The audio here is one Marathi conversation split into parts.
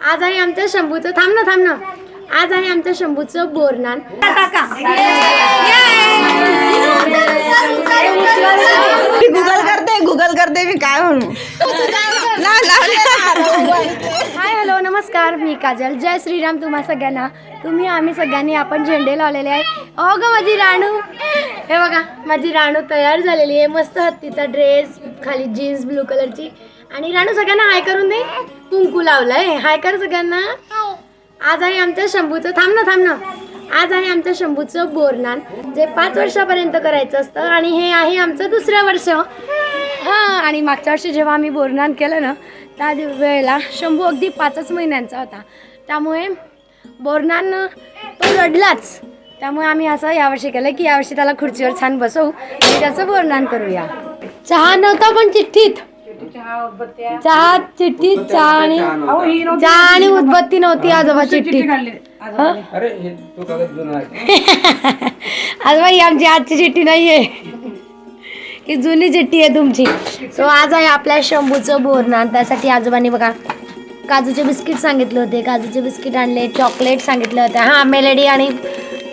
आज आहे आमच्या शंभूचं थांब ना थांब ना. आज आहे आमच्या शंभूचं बोरनान. टाका मी गुगल करते गुगल करते मी काय म्हणू. ला- ला- हाय हॅलो नमस्कार. मी काजल. जय श्रीराम तुम्हा सगळ्यांना. तुम्ही आम्ही सगळ्यांनी आपण झेंडे लावलेले आहे. अहो ग माझी राणू. हे बघा माझी राणू तयार झालेली आहे. मस्त हत्तीचा ड्रेस खाली जीन्स ब्लू कलरची आणि राणू सगळ्यांना हाय करून दे. कुंकू लावलाय. हाय कर सगळ्यांना. आज आहे आमच्या शंभूचं थांब ना थांब ना. आज आहे आमच्या शंभूचं बोरनान जे पाच वर्षापर्यंत करायचं असतं आणि हे आहे आमचं दुसरं वर्ष. हां आणि मागच्या वर्षी जेव्हा आम्ही बोरनान केलं ना त्या वेळेला शंभू अगदी पाचच महिन्यांचा होता. त्यामुळे बोरनान तो रडलाच. त्यामुळे आम्ही असं यावर्षी केलं की यावर्षी त्याला खुर्चीवर छान बसवू आणि त्याचं बोरनान करूया. चहा नव्हता पण चिठ्ठीत. चहा चिठ्ठीत चहा आणि चहा आणि उदबत्ती नव्हती आजोबा हं? अरे हे तो कागद जुना आहे. आज बाई आमची आजची चिठ्ठी नाहीये. ही जुनी चिठ्ठी आहे तुमची. सो आज आहे आपल्या शंभूचं बोरनान त्यासाठी आजोबांनी बघा काजूचे बिस्किट सांगितले होते. काजूचे बिस्किट आणले चॉकलेट सांगितले होते. हां मेलेडी आणि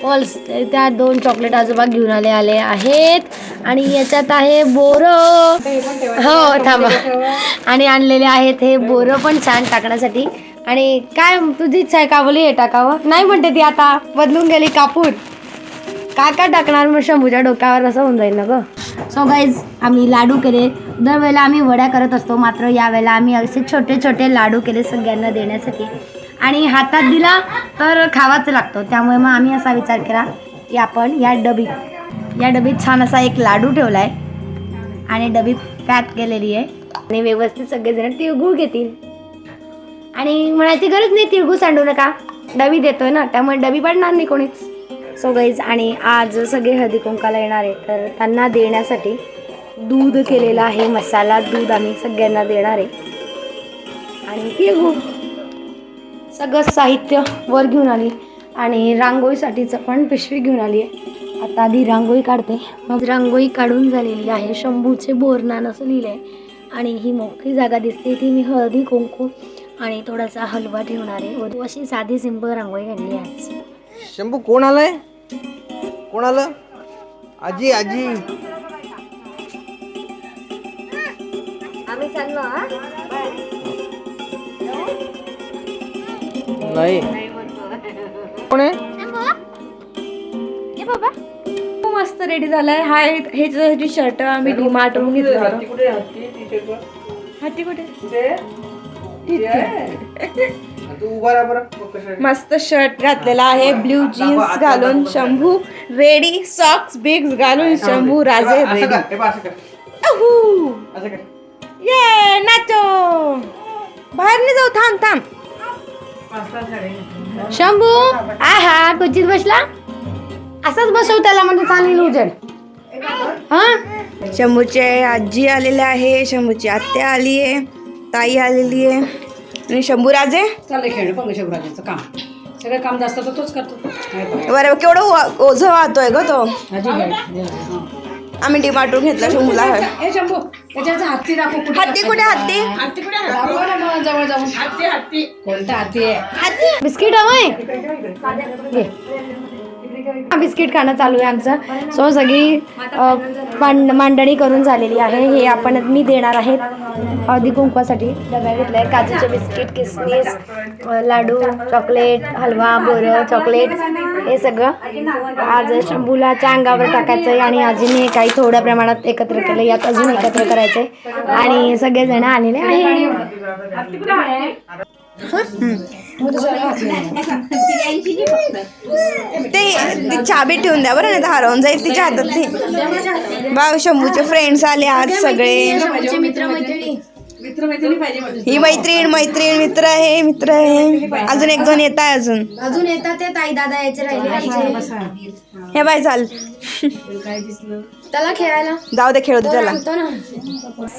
पल्स त्या दोन चॉकलेट आजोबा घेऊन आले आले आहेत. आणि याच्यात आहे बोरं. हो थांबा. आणि आणलेले आहेत हे बोर पण छान टाकण्यासाठी. आणि काय तुझी इच्छा आहे का बोली? हे टाकावं. नाही म्हणते ती आता. बदलून गेली कापूर. काय काय टाकणार मग शंभूच्या डोक्यावर? असं होऊन जाईल ना ग. सो गाईज आम्ही लाडू केले. दरवेळेला आम्ही वड्या करत असतो. मात्र यावेळेला आम्ही असे छोटे छोटे लाडू केले सगळ्यांना देण्यासाठी. आणि हातात दिला तर खावाच लागतो. त्यामुळे मग आम्ही असा विचार केला की आपण या डबीत या डबीत छान असा एक लाडू ठेवला आहे आणि डबी पॅक केलेली आहे. आणि व्यवस्थित सगळेजण तिळगुळ घेतील. आणि म्हणायची गरज नाही तिळगुळ सांडू नका. डबी देतोय ना त्यामुळे डबी पडणार नाही कोणीच. सो गाईज आणि आज सगळे हळदी कुंकाला येणार आहे तर त्यांना देण्यासाठी दूध केलेलं आहे मसाला दूध आम्ही सगळ्यांना देणार आहे. आणि तिळगुळ. सगळं साहित्य वर घेऊन आली. आणि रांगोळीसाठीचं पण पिशवी घेऊन आली आहे. आता आधी रांगोळी काढते. मग रांगोळी काढून झालेली आहे. शंभूचे बोरनान असं लिहिलं आहे आणि ही मोकळी जागा दिसते. ती मी हळदी कुंकू आणि थोडासा हलवा ठेवणार आहे. व अशी साधी सिंपल रांगोळी काढली आहे आज शंभू कोण आलाय? कोण आलं? आजी आजी. आम्ही चाललो नाही. कोण आहे? बाबा. मस्त रेडी झालाय. हा हे टी शर्ट आम्ही डिमार्टवरून घेतलं होतं. हत्ती कुठे. मस्त शर्ट घातलेला आहे. ब्ल्यू जीन्स घालून शंभू. रेडी सॉक्स बिग्स घालून शंभू. राजे रेडी ये नाचो. बाहेर नाही जाऊ थांब. थांब शंभू आहा क्वचित बसला? असाच बसव त्याला म्हणजे चालेल उजेड. हा? शंभूचे आजी आलेले आहे शंभूची आत्या आली आहे ताई आलेली आहे आणि शंभू राजे चाललंय खेळणं पण शिवराजाचं काम. सगळं काम जास्त तर तोच करतो. बरं. बरं केवढं ओझं वाहतोय ग तो? आजी. हां. आम्ही डिमार्टून घेतला शंभूला. ए शंभू त्याच्यावरचा हत्ती दाखव कुठे हत्ती कुठे हत्ती? हत्ती कुठे दाखव ना मग जवळ जाऊन. हत्ती हत्ती. कोणता हत्ती आहे? बिस्किट हवंय घे. बिस्किट खाणं चालू आहे आमचं. सो सगळी मांड मांडणी करून झालेली आहे. हे आपण मी देणार आहे हळदी कुंकवासाठी डब्या घेतलाय काजूचे बिस्किट किसमिस लाडू चॉकलेट हलवा बोरं चॉकलेट हे सगळं. आज शंभूलाच्या अंगावर टाकायचं आहे आणि आजीने काही थोड्या प्रमाणात एकत्र केलं यात अजून एकत्र करायचं आहे आणि सगळेजण आलेले आहे? ते ती चाबी ठेवून द्या बरं नाही तर हरवून जाईल तिच्या हातात ती. बा शंभूचे फ्रेंड्स आले आज सगळे. मित्र मैत्रिणी पाहिजे ही मैत्रीण मैत्रीण मित्र आहे मित्र आहे. अजून एक दोन येत आहे अजून. अजून येतात ते ताई दादा यायचे राहिले. हे बाय चाल. त्याला खेळायला. जाऊ दे खेळू दे त्याला.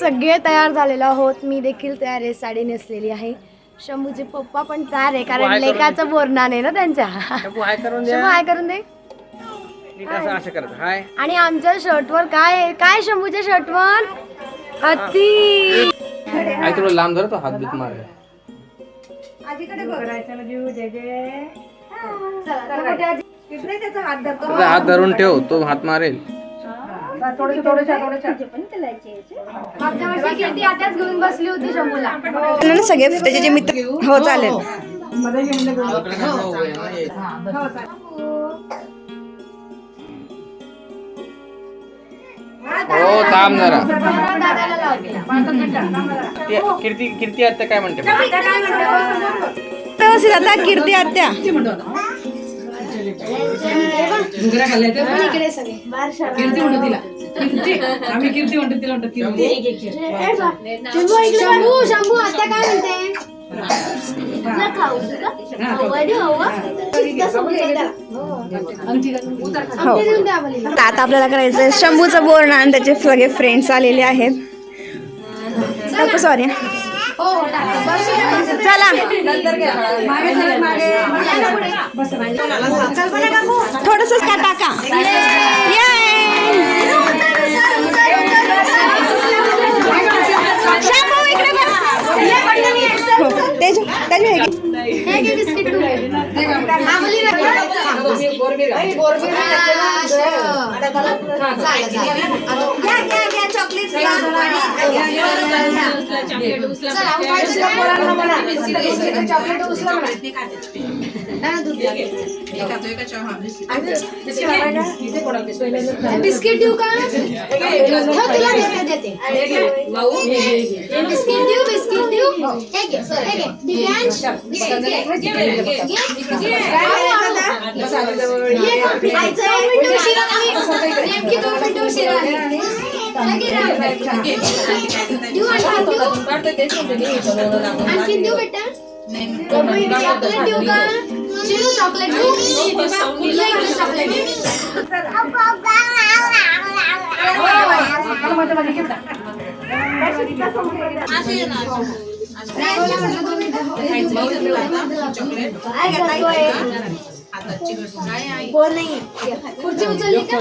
सगळे तयार झालेलो आहोत. मी देखील तयार आहे साडी नेसलेली आहे. शंभूचे पप्पा पण तयार आहे कारण लेकाचं बोरणार आहे ना त्यांच्या. शंभू हाय करून शंभू द्या. हाय करून दे. नीट असं असं करत हाय. आणि आमच्या शर्टवर काय आहे? काय शंभूच्या शर्टवर? हत्ती. आई तुला लांब धरतो हात बीत मार. हात धरून ठेव तो हात मारेल. मागच्या वर्षी कीर्ती आत्याच घेऊन बसली होती शंभूला? ना सगळे त्याचे जे मित्र हो चालेल. हो. थांब जरा. दादाला लावते ती- कीर्ती कीर्ती आता काय म्हणते? व्यवस्थित आता कीर्ती आत्या. घुगऱ्या खाल्ल्या त्या. कीर्ती म्हणतो तिला. कीर्ती. आम्ही कीर्ती म्हणतो तिला म्हणतो कीर्ती शंभू शंभू. आत्या काय म्हणते? हा, खाऊ. हो तर आता आपल्याला करायचं शंभूचं बोर्ड आणि त्याचे सगळे फ्रेंड्स आलेले आहेत. सॉरी चला. थोडस का टाका. हो, हे. हे बिस्किट बिस्किट देऊ का हो, तुला देते देते बिस्किट देऊ बिस्किट देऊ हे हे दिव्यांश. नेमकी दोन मिनिटं उशिरा. हे आणखीन देऊ बेटा देऊ का चिरू चॉकलेट चॉकलेट खुर्ची उचलली का?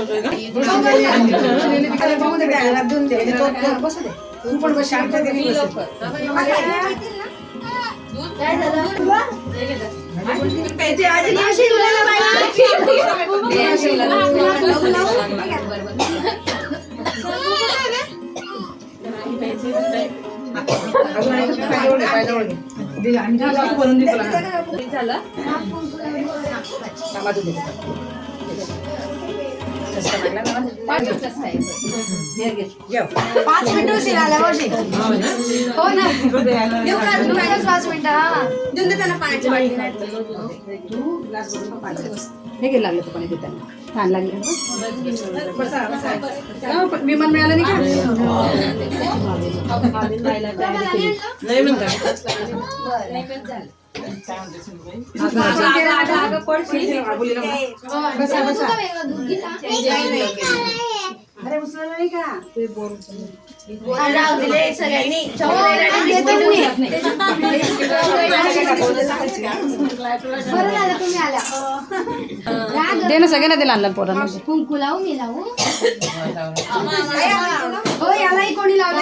तू पण बस शांत. काय झालं? तू. पाच मिनिटं उशीर आला मावशी. हो ना देऊ का नुकतंच पाच मिनिटं हा देऊन दे त्यांना पाण्याची बाटली तू ग्लास भरून पाणी बस. हे घे लागलं तर पाणी दे त्यांना. तहान लागली विमान मिळालं नाही का बसा बसा अरे उचललं नाही का ते बोर बरं झालं तुम्ही आल्या दे ना सगळ्यांना दिला आणलं पोरांना. कुंकू लावू मी लावू. हो यालाही कोणी लावलं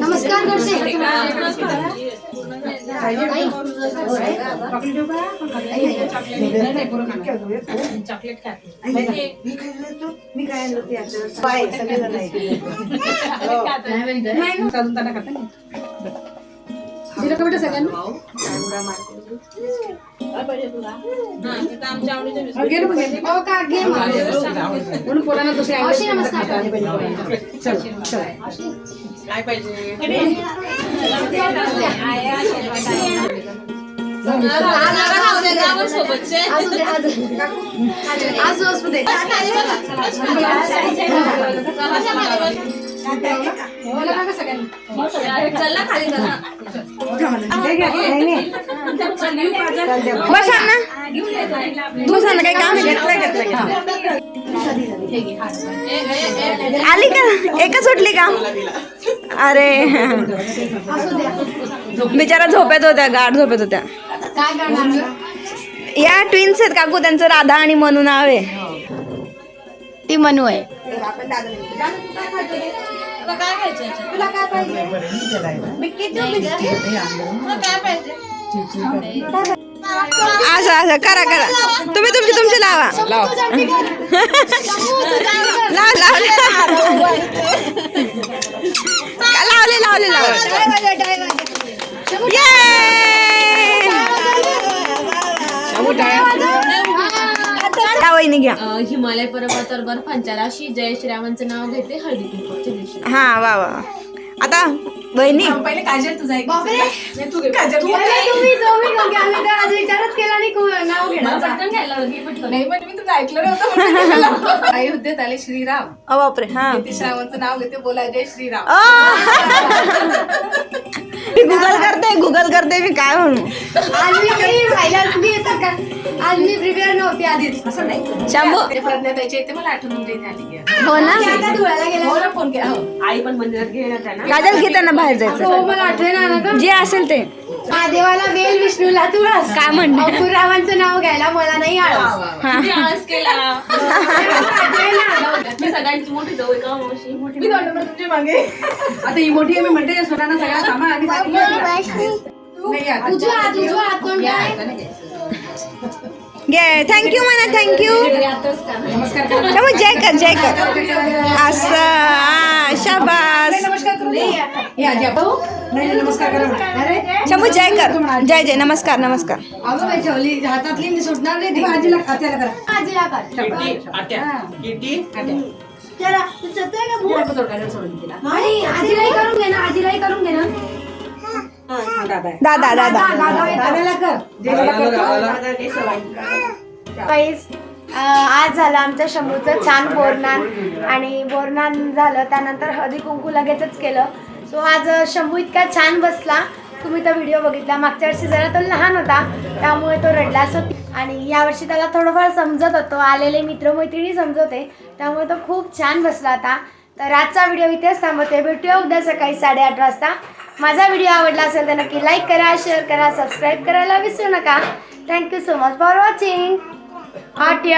नमस्कार करते चॉकलेट देऊ का नाही, नाही, पोरं खाणार. दिलं का बेटा सगळ्यांना का घे म्हणून पोरांना दुसरे मावशी, आवडते. नमस्कार. बस आले पाहिजे. चल असू दे, असू दे. असू ना काम घेतलं घेतलं आली का एकच उठली का अरे. बिचारा झोपेत होत्या गाढ झोपेत होत्या. या ट्विन्स आहेत काकू त्यांचं राधा आणि मनू नाव आहे. ती मनू आहे. असं असं करा करा. तुम्ही तुमची तुमची लावा. लाव लाव. लावले लावले लावले घ्या. हिमालय पर्वतावर बर्फांच्या राशी जय श्रीरामांचं नाव घेते हळदी कुंकवाच्या हा वा वा. आता वहिनी. पहिले काजल तुझा एक तू तुम्ही तुम्ही दोघे आम्ही तर आज विचारच केला नाही नाव घेणार पटकन घ्यायला. नाही पण मी तुझं ऐकलं नव्हतं अयोध्येत आले श्रीराम. अ बापरे हा. ते श्रावणचं नाव घेते बोला जय श्रीराम. मी गुगल करते गुगल करते मी काय म्हणू. आज मी काही येतात का? आज मी प्रिपेअर नव्हती आधीच. असं नाही. शंभू. ते मला आठवण म्हणजे झाली की. हो ना? आता धुळ्याला गेला हो ना फोन केला. हो. आई पण मंदिरात घेण्यात आहे ना. काजल घे त्यांना बाहेर जायचं. हो मला आठवे ना का जे असेल ते. महादेवाला बेल विष्णूला तुळस काय म्हणणे? अपुरावांचं नाव घ्यायला मला नाही आळस. किती आळस केला. आठवे ना मी सगळ्यांची मोठी जाऊ का मावशी. मोठी मी दोन नंबर तुमच्या मागे. आता ही मोठी आहे मी म्हणते सोनाना सगळा सामान आणि बाकी नाही आता. उजवा हात उजवा हात कोण या, काय? आता नाही घ्यायचं. घे थँक्यू म्हणा थँक्यू नमस्कार करा. शंभू जय कर जय कर. असं शाबास नमस्कार करू दे. हे आजी आपण. नाही नाही, नमस्कार करा. म्हणा. अरे शंभू जय कर. जय जय. नमस्कार नमस्कार. अगं बाई ठेवली. हातातली मी सुटणार नाही. ती. मग आजीला खात्याला करा. आजीला कर. चला, तू चलतोय का भाऊ? नको तोडायला सोडून तिला. आणि आजीलाही करून घे ना आजीलाही करून घे ना. हा, दादा आहे. दादा दादा. दादा येतो. दादाला कर. जेवायला करतो. गाईस आज झालं आमच्या शंभूचं छान बोरनान. आणि बोरनान झालं त्यानंतर हळदी कुंकू लगेचच केलं. सो आज शंभू इतका छान बसला. तुम्ही तो व्हिडिओ बघितला. मागच्या वर्षी जरा तो लहान होता त्यामुळे तो रडला. होती आणि यावर्षी त्याला थोडंफार समजत होतो. आलेले मित्रमैत्रिणी समजवते. त्यामुळे तो खूप छान बसला होता तर आजचा व्हिडिओ इथेच थांबवते. भेटूया उद्या सकाळी साडेआठ वाजता. माझा व्हिडिओ आवडला असेल तर नक्की लाईक करा शेअर करा सबस्क्राईब करायला विसरू नका. Thank you so much for watching 啊丢